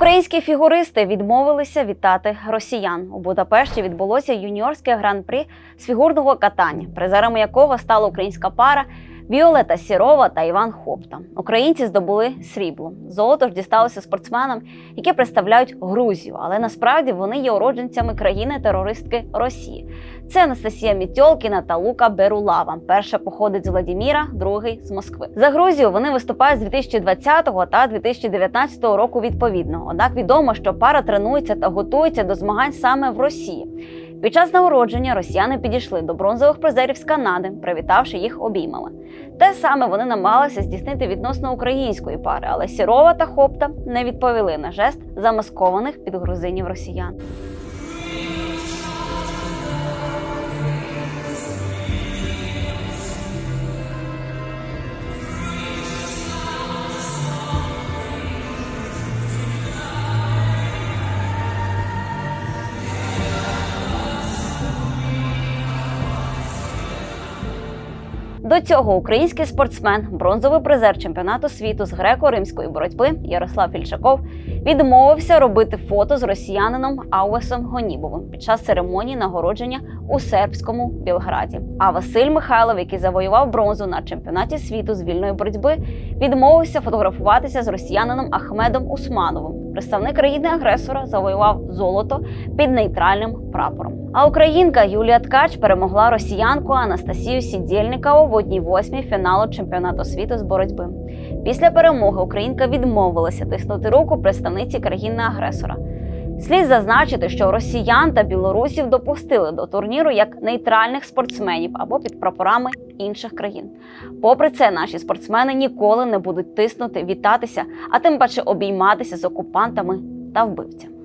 Українські фігуристи відмовилися вітати росіян. У Будапешті відбулося юніорське гран-прі з фігурного катання, призерами якого стала українська пара Віолета Сірова та Іван Хопта. Українці здобули срібло. Золото ж дісталося спортсменам, які представляють Грузію, але насправді вони є уродженцями країни-терористки Росії. Це Анастасія Мітьолкіна та Лука Берулава. Перша походить з Владіміра, другий з Москви. За Грузію вони виступають з 2020 та 2019 року відповідно. Однак відомо, що пара тренується та готується до змагань саме в Росії. Під час нагородження росіяни підійшли до бронзових призерів з Канади, привітавши їх обіймами. Те саме вони намагалися здійснити відносно української пари, але Сірова та Хопта не відповіли на жест замаскованих під грузинів росіян. До цього український спортсмен, бронзовий призер чемпіонату світу з греко-римської боротьби Ярослав Фільчаков відмовився робити фото з росіянином Ауесом Гонібовим під час церемонії нагородження у сербському Білграді. А Василь Михайлов, який завоював бронзу на чемпіонаті світу з вільної боротьби, відмовився фотографуватися з росіянином Ахмедом Усмановим. Представник країни-агресора завоював золото під нейтральним прапором. А українка Юлія Ткач перемогла росіянку Анастасію Сідєльникову в одній восьмій фіналу чемпіонату світу з боротьби. Після перемоги українка відмовилася тиснути руку представниці країни-агресора. Слід зазначити, що росіян та білорусів допустили до турніру як нейтральних спортсменів або під прапорами інших країн. Попри це, наші спортсмени ніколи не будуть тиснути, вітатися, а тим паче обійматися з окупантами та вбивцями.